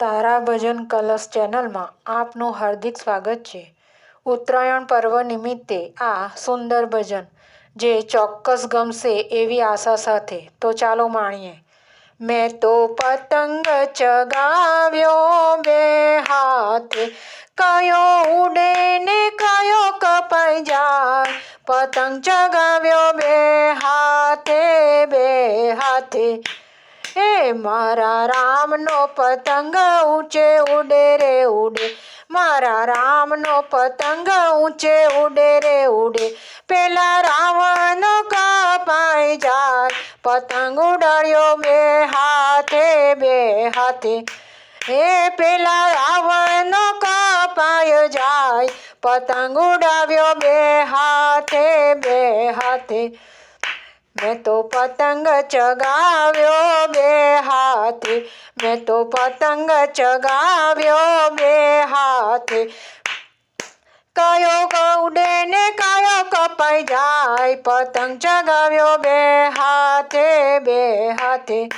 તારા ભજન કલશ ચેનલમાં આપનું હાર્દિક સ્વાગત છે. ઉત્તરાયણ પર્વ નિમિત્તે આ સુંદર ભજન, જે ચોક્કસ ગમશે એવી આશા સાથે. તો ચાલો માણીએ. મેં તો પતંગ ચગાવ્યો બે હાથે, કયો ઉડે ને કયો કપાઈ જાય. પતંગ ચગાવ્યો બે હાથે બે હાથે એ મારા રામનો પતંગ ઊંચે ઉડે રે ઉડે. મારા રામનો પતંગ ઊંચે ઉડે રે ઉડે. પેલા રાવણનો કપાઈ જાય. પતંગ ઉડાડ્યો બે હાથે બે હાથે. હે પેલા રાવણનો કપાય જાય. પતંગ ઉડાવ્યો બે હાથે બે હાથે. મેં તો પતંગ ચગાવ્યો બે હાથે. મેં તો પતંગ ચગાવ્યો બે હાથે. કયો ઉડે ને કયો કપાઈ જાય. પતંગ ચગાવ્યો બે હાથે બે હાથે.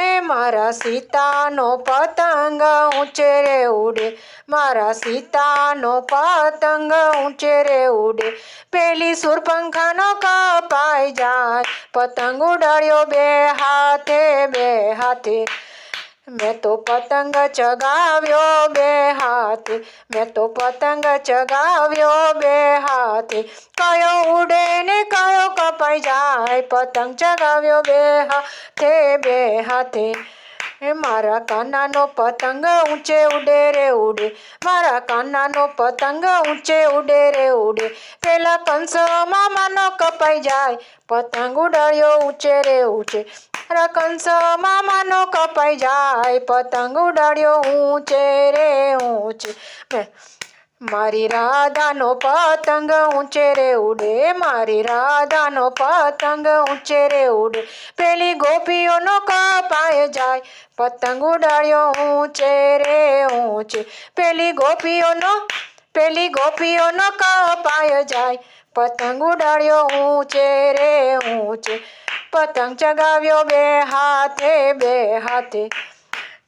એ મારા સીતાનો પતંગ ઊંચે રે ઉડે. મારા સીતાનો પતંગ ઊંચે રે ઉડે. પેલી સુરપંખાનો કપાઈ જાય. પતંગ ઉડાડ્યો બે હાથે બે હાથે. મેં તો પતંગ ચગાવ્યો બે હાથે, મેં તો પતંગ ચગાવ્યો બે હાથે. કયો ઉડે ને કયો કપાઈ જાય, પતંગ ચગાવ્યો બે હાથે બે હાથે. મારા કાનાનો પતંગ ઊંચે ઉડે રે ઉડે, મારા કાનાનો પતંગ ઊંચે ઉડે રે ઉડે. પેલા કંસ મામાનો કપાઈ જાય, પતંગ ઉડાડ્યો ઊંચે રે ઊંચે. મારા કંસ મામાનો કપાઈ જાય, પતંગ ઉડાડ્યો ઊંચે રે ઊંચે. મારી રાધાનો પતંગ ઊંચે રે ઉડે, મારી રાધાનો પતંગ ઊંચે રે ઉડે. પેલી ગોપીઓનો કપાય જાય, પતંગ ઉડાડ્યો ઊંચે રે ઊંચે. પેલી ગોપીઓનો પેલી ગોપીઓનો કપાય જાય, પતંગ ઉડાડ્યો ઊંચે રે ઊંચે. પતંગ ચગાવ્યો બે હાથે બે હાથે.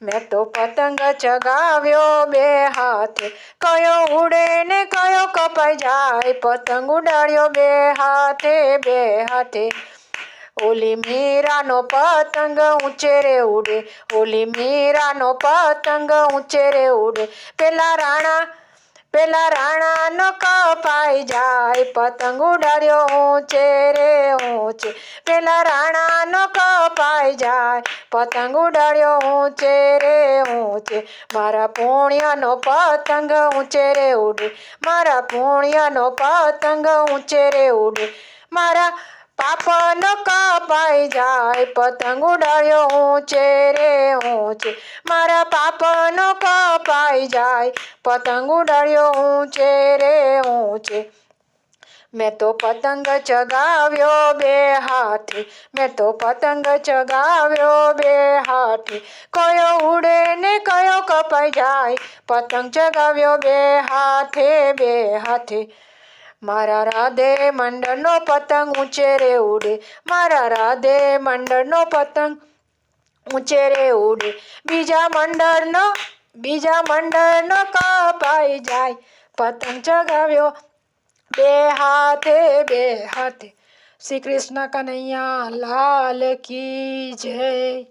મેં તો પતંગ ચગાવ્યો બે હાથે. કયો ઉડે ને કયો કપાઈ જાય. પતંગ ઉડાડ્યો બે હાથે બે હાથે. ઓલી મીરાનો પતંગ ઊંચે રે ઉડે. ઓલી મીરાનો પતંગ ઊંચે રે ઉડે. પેલા રાણા પેલા રાણાનો કપાઈ જાય, પતંગ ઉડાડ્યો ઊંચે રે ઊંચે. પેલા રાણાનો કપાઈ જાય, પતંગ ઉડાડ્યો ઊંચે રે ઊંચે. મારા પુણ્યનો પતંગ ઊંચે રે ઉડે. મારા પુણ્યનો પતંગ ઊંચે રે ઉડે. મારા પાપનો કપાઈ જાય, પતંગ ઉડાયો ઊંચે રે ઊંચે. મારા પાપનો કપાઈ જાય, પતંગ ઉડાયો ઊંચે રે ઊંચે. મેં તો પતંગ ચગાવ્યો બે હાથે, મેં તો પતંગ ચગાવ્યો બે હાથે. કયો ઉડે ને કયો કપાઈ જાય, પતંગ ચગાવ્યો બે હાથે બે હાથે. મારા રાધે મંડળનો પતંગ ઊંચે રે ઉડે. મારા રાધે મંડળનો પતંગ ઊંચે રે ઉડે. બીજા મંડળનો બીજા મંડળનો કપાઈ જાય. પતંગ ચગાવ્યો બે હાથે બે હાથે. શ્રી કૃષ્ણ કનૈયા લાલ કી જય.